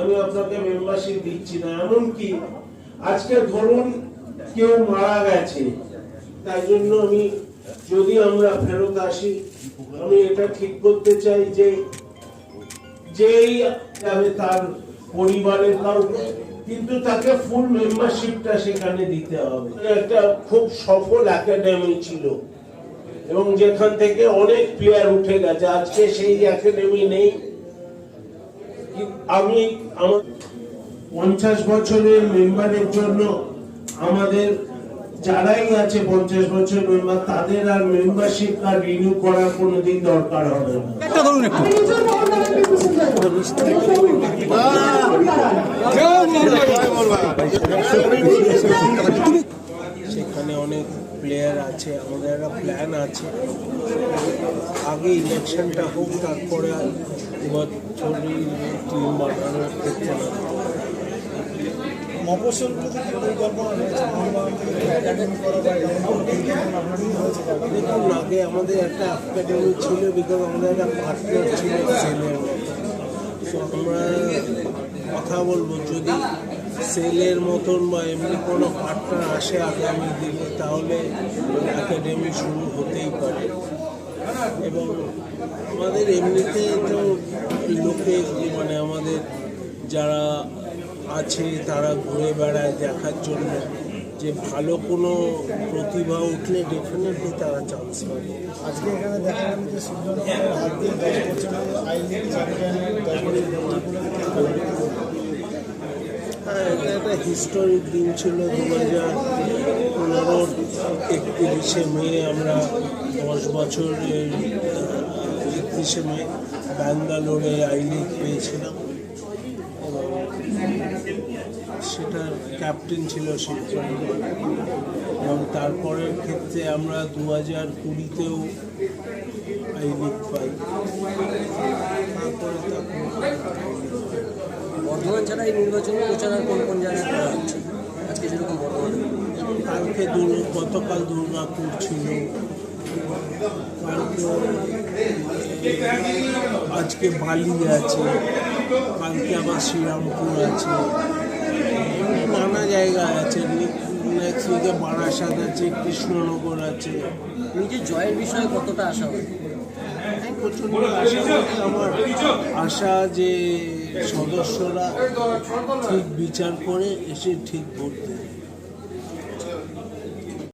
আমি আপনাকে মেম্বারশিপ দিচ্ছি না, এমনকি আজকে ধরুন কেউ মারা গেছে, তাই জন্য আমি যদি আমরা ফেরত আসি, আমি এটা ঠিক করতে চাই যে যেই যাবে তার পরিবারের কাউকে কিন্তু তাকে ফুল মেম্বারশিপটা সেখানে দিতে হবে। একটা খুব সফল একাডেমি ছিল, এবং যেখান থেকে অনেক প্লেয়ার উঠে গেছে, আজকে সেই একাডেমি নেই। আমি আমার পঞ্চাশ বছরের মেম্বারের জন্য আমাদের যারাই আছে পঞ্চাশ বছর মেম্বার তাদের আর মেম্বারশিপ আর রিনিউ করার কোনোদিন দরকার হবে না। একটা ধরুন একটু। আমি নিজের সেখানে অনেক প্লেয়ার আছে আমাদের একটা প্ল্যান আছে। আগে ইলেকশনটা হোক তারপরে বানানোর ক্ষেত্রে মোহনবাগান থেকে পরিকল্পনা দেখুন আগে আমাদের একটা একাডেমি ছিল বিকজ আমাদের একটা পার্টনার ছিল সেলের তো আমরা কথা বলব যদি সেলের মতন বা এমনি কোনো পার্টনার আসে আগামী দিনে তাহলে একাডেমি শুরু হতেই পারে। এবং আমাদের এমনিতে তো লোকে মানে আমাদের যারা আছে, তারা ঘুরে বেড়ায় দেখার জন্য। যে ভালো কোনো প্রতিভা উঠলে ডেফিনেটলি তারা চান্স পাবে। আজকে এখানে দেখা গেল হাত দিয়ে দশ বছরের আই লিগ চ্যাম্পিয়নের দশ বছর হ্যাঁ একটা হিস্টোরিক দিন ছিল দু হাজার পনেরোর একত্রিশে মে আমরা দশ বছরের একত্রিশে মে ব্যাঙ্গালোরে আই লিগ পেয়েছিলাম। সেটার ক্যাপ্টেন ছিল শিবচন্দ্র এবং তারপরের ক্ষেত্রে আমরা দু হাজার কুড়িতেও আই লিগ পাই। তারপরে তখন বর্ধমান ছাড়া এই নির্বাচনী প্রচার আর কোন কোন জায়গায় করা হচ্ছে? আজকে যেরকম বর্ধমানে কালকে দুর্গা গতকাল দুর্গাপুর ছিল। আজকে বালি আছে। কালকে আবার শ্রীরামপুর আছে। নানা জায়গায় আছে। নেক্সট উইকে বারাসাত আছে কৃষ্ণনগর আছে। নিজের জয়ের বিষয়ে কতটা আশা হয়? প্রচণ্ড আশা। আমার আশা যে সদস্যরা ঠিক বিচার করে এসে ঠিক ভোট দেবে